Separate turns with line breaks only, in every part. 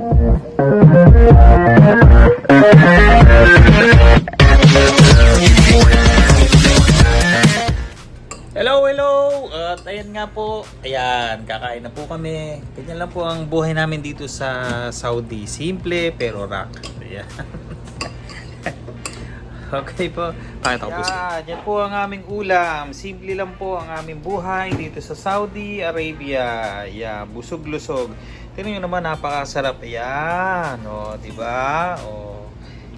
Hello, hello! At ayan nga po, ayan, kakain na po kami. Ganyan lang po ang buhay namin dito sa Saudi. Simple pero rock. Ayan. okay po. Pakita ko po. Yan, po ang aming ulam. Simple lang po ang aming buhay dito sa Saudi Arabia. Ayan, busog-lusog. Tingnan nyo naman, napakasarap. Ayan, o, di ba? O,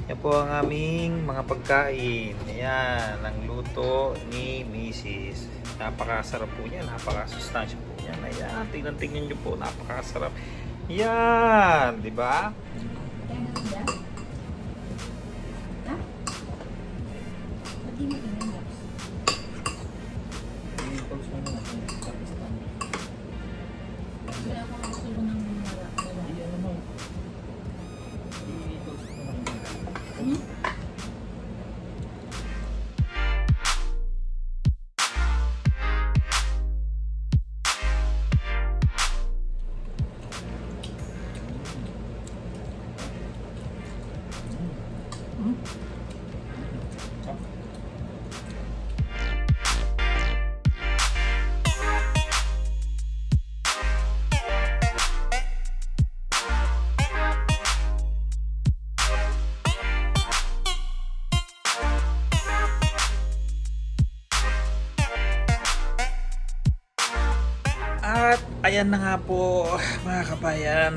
yan po ang aming mga pagkain. Ayan, ang luto ni Mrs. Napakasarap po niya, napakasustansya po niya. Ayan, tingnan-tingnan nyo po, napakasarap. Yan, di ba? Ayan na nga po mga kabayan.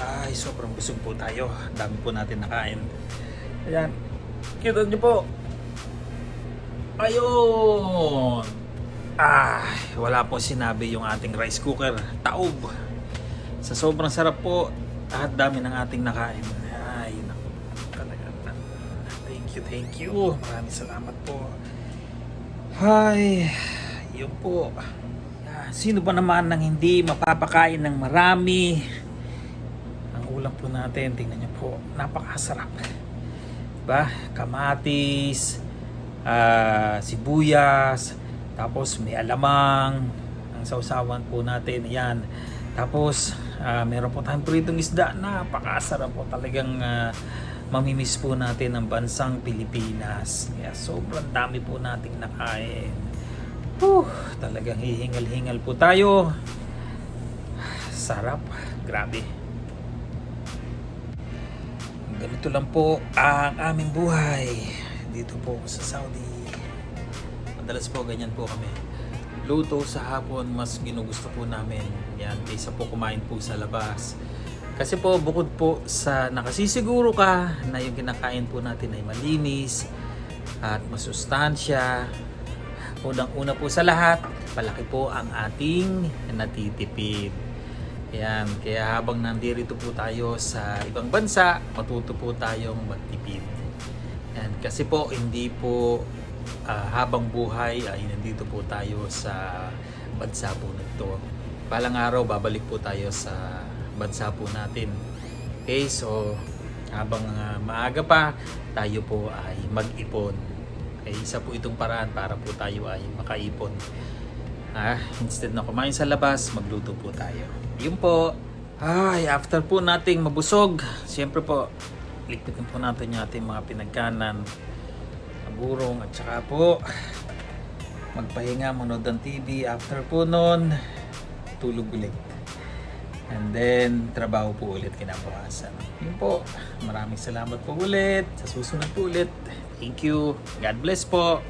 Ay, sobrang busog po tayo. Dami po natin nakain. Ayan. Kita niyo po. Ayun. Ay, wala po sinabi yung ating rice cooker. Taob. Sa sobrang sarap po at dami ng ating nakain. Ay, naku. Talaga. Thank you, thank you. Maraming salamat po. Ay, yun po. Sino ba naman nang hindi mapapakain ng marami? Ang ulam po natin, tingnan niyo po, napakasarap. Diba? Kamatis, ah, sibuyas, tapos may alamang, ang sausawan po natin, yan. Tapos, ah, meron po tayong pritong isda, napakasarap po talagang ah, mamimiss po natin ang bansang Pilipinas. Kaya sobrang dami po nating nakain. Whew, talagang hihingal-hingal po tayo. Sarap. Grabe. Ganito lang po ang aming buhay dito po sa Saudi. Madalas po ganyan po kami. Luto sa hapon mas ginugusto po namin. Yan, kaysa po kumain po sa labas. Kasi po bukod po sa nakasisiguro ka na yung kinakain po natin ay malinis at masustansya, Unang-una po sa lahat, palaki po ang ating natitipid. Yan, kaya habang nandito po tayo sa ibang bansa, matuto po tayong magtipid. Yan, kasi po hindi po ah, habang buhay ay nandito po tayo sa bansa po nito. Palang araw babalik po tayo sa bansa po natin. Okay, so habang ah, maaga pa, tayo po ay mag-ipon. Okay, isa po itong paraan para po tayo ay makaipon. Ah, instead na kumain sa labas, magluto po tayo. Yun po. Ay, after po nating mabusog, siyempre po, lipitin po natin yung ating mga pinagkanan, burong at saka po, magpahinga, manood ng TV. After po nun, tulog ulit. And then, trabaho po ulit kinabukasan. Yun po. Maraming salamat po ulit. Sa susunod po ulit. Thank you. God bless po.